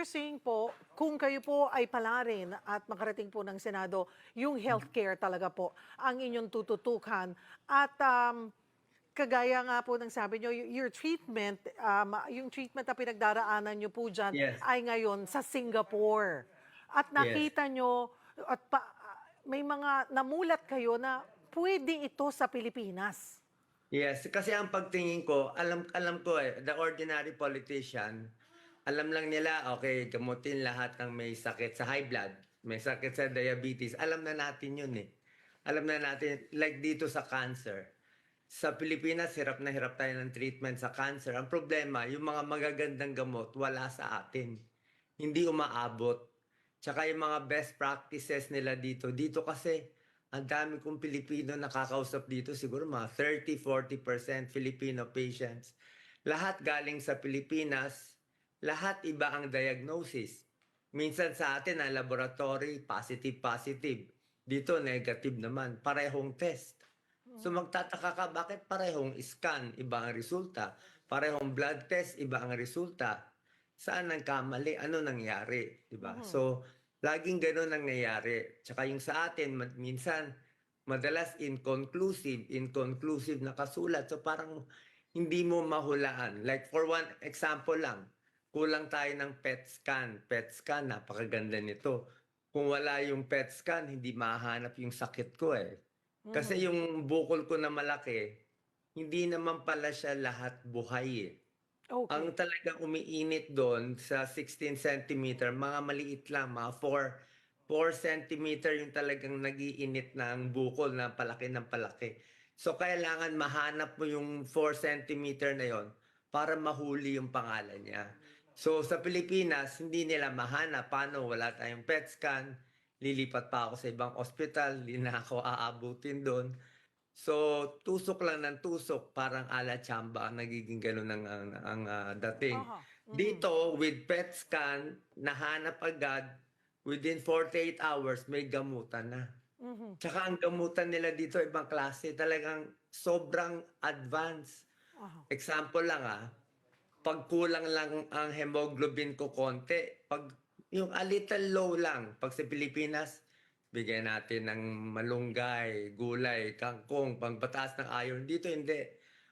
Dr. Singh po, kung kayo po ay palarin at makarating po ng Senado, yung healthcare talaga po ang inyong tututukan. At um, kagaya nga po ng sabi nyo, your treatment, um, yung treatment na pinagdaraanan nyo po dyan Yes. ay ngayon sa Singapore. At nakita nyo, at pa, may mga namulat kayo na pwede ito sa Pilipinas. Yes, kasi ang pagtingin ko, alam alam ko eh, the ordinary politician, alam lang nila, okay, gamutin lahat ng may sakit sa high blood, may sakit sa diabetes. Alam na natin yun eh. Alam na natin, like dito sa cancer. Sa Pilipinas, hirap na hirap tayo ng treatment sa cancer. Ang problema, yung mga magagandang gamot, wala sa atin. Hindi umaabot. Tsaka yung mga best practices nila dito. Dito kasi, ang dami kong Pilipino nakakausap dito, siguro mga 30-40% Filipino patients. Lahat galing sa Pilipinas, lahat iba ang diagnosis. Minsan sa atin, ang laboratory, positive-positive. Dito, negative naman. Parehong test. So magtataka ka, bakit parehong scan, iba ang resulta? Parehong blood test, iba ang resulta. Saan ang kamali? Ano nangyari? Diba? So, laging ganun ang nangyayari. Tsaka yung sa atin, minsan, madalas inconclusive, inconclusive na kasulat. So parang hindi mo mahulaan. Like for one example lang, kulang tayo ng PET scan. PET scan, napakaganda nito. Kung wala yung PET scan, hindi mahanap yung sakit ko eh. Kasi yung bukol ko na malaki, hindi naman pala siya lahat buhay eh. Okay. Ang talagang umiinit doon sa 16 centimeter, mga maliit lang, mga 4, 4 centimeter yung talagang nagiinit ng bukol na palaki ng palaki. So kailangan mahanap mo yung 4 centimeter na yon para mahuli yung pangalan niya. So sa Pilipinas, hindi nila mahanap. Paano? Wala tayong PET scan. Lilipat pa ako sa ibang ospital. Hindi na ako aabutin doon. So, tusok lang ng tusok, parang ala chamba, nagiging ganun ang, ang, ang ah, dating. Aha. Dito, with PET scan, nahanap agad, within 48 hours, may gamutan na. Mhm. Tsaka ang gamutan nila dito, ibang klase, talagang sobrang advanced. Aha. Example lang ah, pag kulang lang ang hemoglobin ko konti, pag yung a little low lang, pag sa Pilipinas, bigyan natin ng malunggay, gulay, kangkong, pangpataas ng iron. Dito hindi.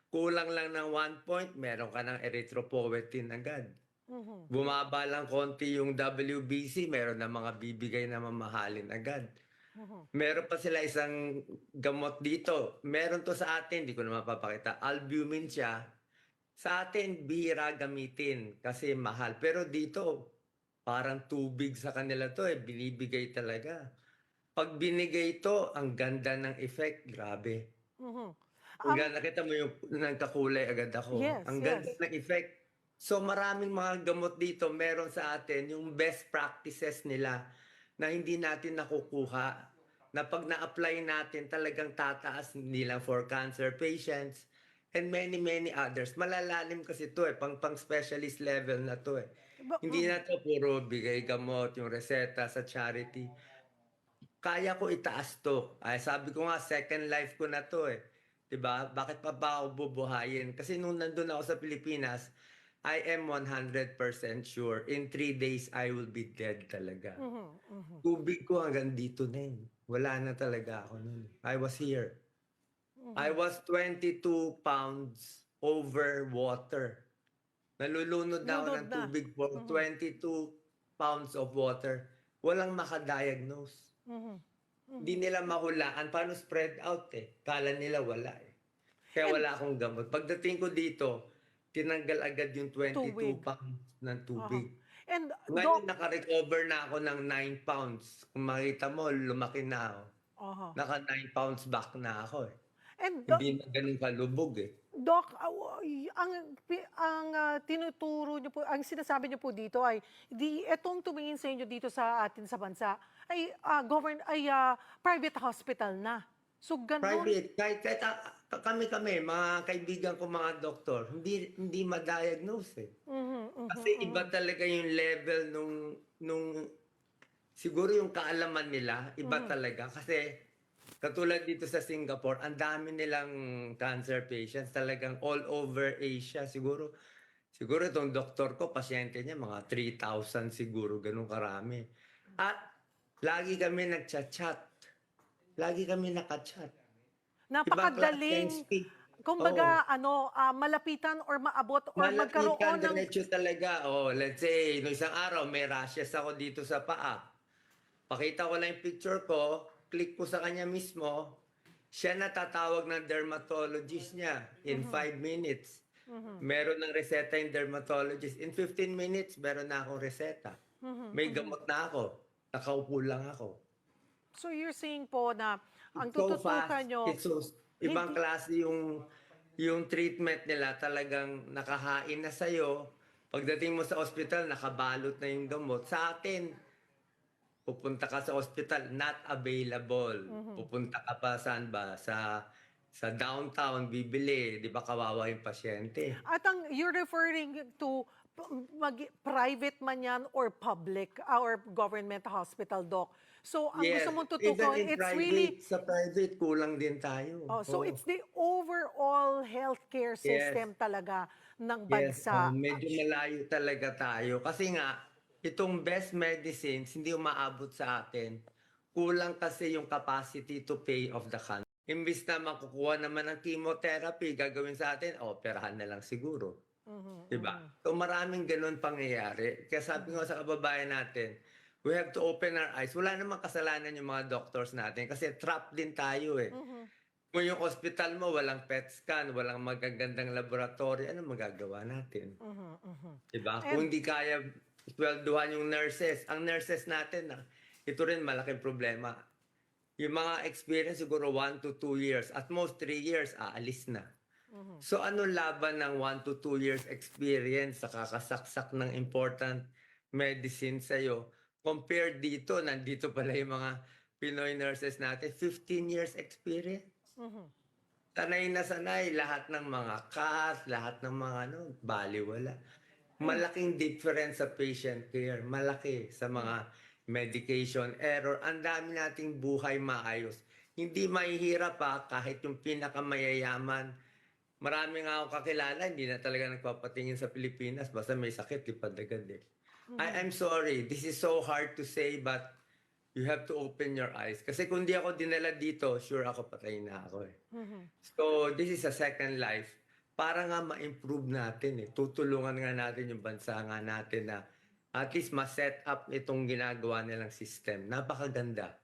Kulang lang ng one point, meron ka ng erythropoietin agad. Mhm. Bumaba lang konti yung WBC, meron na mga bibigay na mamahalin agad. Mhm. Meron pa sila isang gamot dito. Meron to sa atin, hindi ko na mapapakita. Albumin siya. Sa atin, bihira gamitin kasi mahal. Pero dito, parang tubig sa kanila to eh. Binibigay talaga. Pag binigay to, ang ganda ng effect. Grabe. Mhm. Ang ganda, nakita mo yung nagkakulay agad ako. Yes, ang yes. ganda ng effect. So maraming mga gamot dito meron sa atin yung best practices nila na hindi natin nakukuha. Na pag na-apply natin talagang tataas lang for cancer patients and many many others. Malalalim kasi to eh, pang pang specialist level na to eh. Ba- Hindi na to puro bigay gamot, yung reseta sa charity. Kaya ko itaas to. Ay, sabi ko nga, second life ko na to eh. 'Di ba? Bakit pa ba ako bubuhayin? Kasi nung nandun ako sa Pilipinas, I am 100% sure in three days I will be dead talaga. Mhm. Mhm. Tubig ko hanggang dito na yun. Wala na talaga ako nun. I was here. I was 22 pounds over water. Nalulunod na ako Lunod ng na. tubig for 22 pounds of water. Walang makadiagnose. Mhm. Hindi nila mahulaan. Paano spread out eh? Kala nila wala eh. Kaya wala akong gamot. Pagdating ko dito, tinanggal agad yung 22 Tubig. pounds ng tubig. And Ngayon, Doc, naka-recover na ako ng 9 pounds. Kung makita mo, lumaki na ako. Aha. Naka 9 pounds back na ako eh. And Doc, Hindi na ganun kalubog eh. Doc, uh, ang ang ah, tinuturo niyo po, ang sinasabi niyo po dito ay di etong tumingin sa inyo dito sa atin sa bansa ay ah, govern ay ah, private hospital na. So ganun. Private, kahit, kahit ah, kami-kami, mga kaibigan ko mga doktor, hindi hindi ma-diagnose eh. Mhm, mhm. Kasi iba talaga yung level nung nung siguro yung kaalaman nila, iba talaga kasi katulad dito sa Singapore, ang dami nilang cancer patients talagang all over Asia siguro Siguro itong doktor ko, pasyente niya, mga 3,000 siguro, ganun karami. At lagi kami nagchat-chat. Lagi kami nakachat. Napakadaling, kumbaga, ano, ah, malapitan or maabot or magkaroon Malapitan, ng... diretso talaga. Oh, let's say, no isang araw, may rashes ako dito sa paa. Pakita ko lang yung picture ko, click ko sa kanya mismo, siya na tatawag ng dermatologist niya in 5 minutes. Mhm, Meron ng reseta yung dermatologist. In 15 minutes, meron na akong reseta. mhm, May gamot na ako. Nakaupo lang ako. So you're saying po na ang tututukan nyo, It's so, ibang hindi- klase yung yung treatment nila talagang nakahain na sa'yo. Pagdating mo sa ospital, nakabalot na yung gamot. Sa atin, pupunta ka sa ospital, not available. Mhm. Pupunta ka pa saan ba? Sa sa downtown, bibili. Di ba kawawa yung pasyente? at ang you're referring to mag- private man yan or public ah, or government hospital doc. So ang gusto mong tutukan, it's private, really Sa private, kulang din tayo. Oh, so Oo. it's the overall healthcare system talaga ng Yes, bansa. oh, medyo malayo talaga tayo. Kasi nga, itong best medicines, hindi umaabot sa atin. Kulang kasi yung capacity to pay of the country. Imbis na makukuha naman ng chemotherapy, gagawin sa atin, operahan na lang siguro. Mhm, Diba? mhm. So maraming ganun pangyayari. Kaya sabi ko sa kababayan natin, we have to open our eyes. Wala namang kasalanan yung mga doctors natin kasi trap din tayo eh. Mhm. Kung yung hospital mo, walang PET scan, walang magagandang laboratory, ano magagawa natin? Mhm, mhm. Diba? And- Kung hindi kaya swelduhan yung nurses, ang nurses natin, ah, ito rin malaking problema. Yung mga experience siguro 1 to 2 years, at most 3 years, aalis na. Mhm. So ano laban ng 1 to 2 years experience sa kakasaksak ng important medicine sa'yo? Compared dito, nandito pala yung mga Pinoy nurses natin, 15 years experience. Mhm. Sanay na sanay, lahat ng mga cath, lahat ng mga ano, baliwala. Malaking difference sa patient care, malaki sa mga medication error. Ang dami nating buhay maayos. Hindi mahihirap pa kahit yung pinakamayayaman. Marami nga ako kakilala, hindi na talaga nagpapatingin sa Pilipinas. Basta may sakit, lipad agad eh. I, I'm sorry, this is so hard to say but you have to open your eyes. Kasi kung di ako dinala dito, sure ako patay na ako eh. Mhm. So, this is a second life. Para nga ma-improve natin eh. Tutulungan nga natin yung bansa nga natin na at least ma-set up itong ginagawa nilang system. Napakaganda.